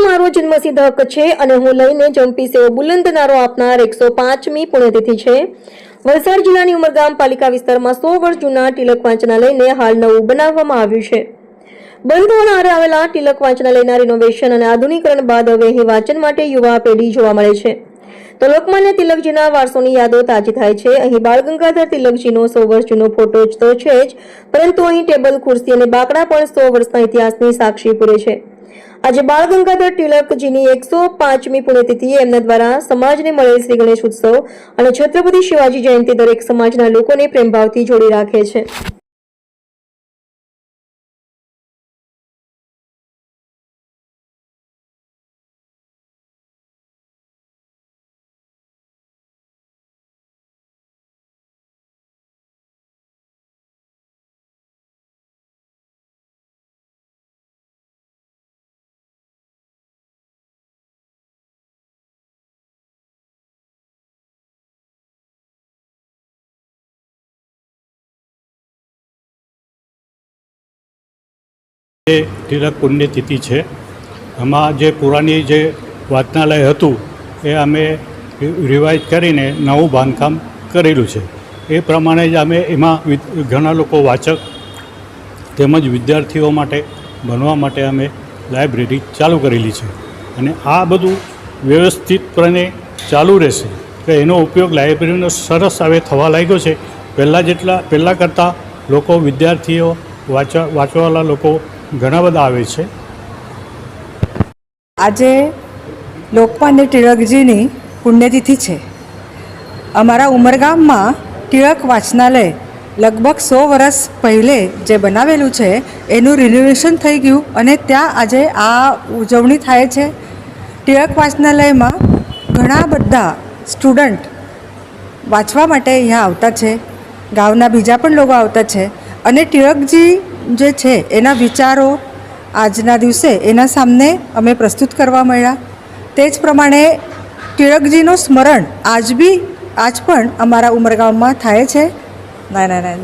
મારો જન્મસિદ્ધ હક છે અને હું લઈને જંપી સેવો બુલંદ નારો આપનાર એકસો પાંચમી પુણ્યતિથિ છે. વલસાડ જિલ્લાની ઉમરગામ પાલિકા વિસ્તારમાં સો વર્ષ જૂના તિલક વાંચનાલયને હાલ નવું બનાવવામાં આવ્યું છે. બંધ હોવાના આવેલા તિલક વાંચનાલયના રિનોવેશન અને આધુનિકરણ બાદ હવે અહીં વાંચન માટે યુવા પેઢી જોવા મળે છે. તો લોકમાન્ય તિલકજીના વારસોની યાદો તાજી થાય છે. અહીં બાળ ગંગાધર તિલકજીનો સો વર્ષ જૂનો ફોટો જ તો છે જ, પરંતુ અહીં ટેબલ, ખુરશી અને બાકડા પણ સો વર્ષના ઇતિહાસની સાક્ષી પૂરે છે. આજે બાળ ગંગાધર તિલકજીની એકસો પાંચમી પુણ્યતિથિએ એમના દ્વારા સમાજને મળેલ શ્રી ગણેશ ઉત્સવ અને છત્રપતિ શિવાજી જયંતિ દરેક સમાજના લોકોને પ્રેમભાવથી જોડી રાખે છે. એ તિલક પુણ્યતિથિ છે. આમાં જે પુરાણી જે વાચનાલય હતું, એ અમે રિવાઇઝ કરીને નવું બાંધકામ કરેલું છે. એ પ્રમાણે જ અમે એમાં ઘણા લોકો વાચક તેમજ વિદ્યાર્થીઓ માટે ભણવા માટે અમે લાઇબ્રેરી ચાલુ કરેલી છે. અને આ બધું વ્યવસ્થિતપણે ચાલુ રહેશે. કે એનો ઉપયોગ લાઇબ્રેરીનો સરસ હવે થવા લાગ્યો છે. પહેલાં જેટલા, પહેલાં કરતાં લોકો, વિદ્યાર્થીઓ વાંચવા વાંચવાવાળા લોકો ઘણા બધા આવે છે. આજે લોકમાન્ય ટિળકજીની પુણ્યતિથિ છે. અમારા ઉમરગામમાં ટિળક વાંચનાલય લગભગ સો વર્ષ પહેલે જે બનાવેલું છે, એનું રિનોવેશન થઈ ગયું અને ત્યાં આજે આ ઉજવણી થાય છે. ટિળક વાંચનાલયમાં ઘણા બધા સ્ટુડન્ટ વાંચવા માટે અહીંયા આવતા છે. ગામના બીજા પણ લોકો આવતા છે. અને ટિળકજી જે છે, એના વિચારો આજના દિવસે એના સામને અમે પ્રસ્તુત કરવા મળ્યા. તે જ પ્રમાણે ટિળકજીનું સ્મરણ આજ બી આજ પણ અમારા ઉમરગામમાં થાય છે. ના ના ના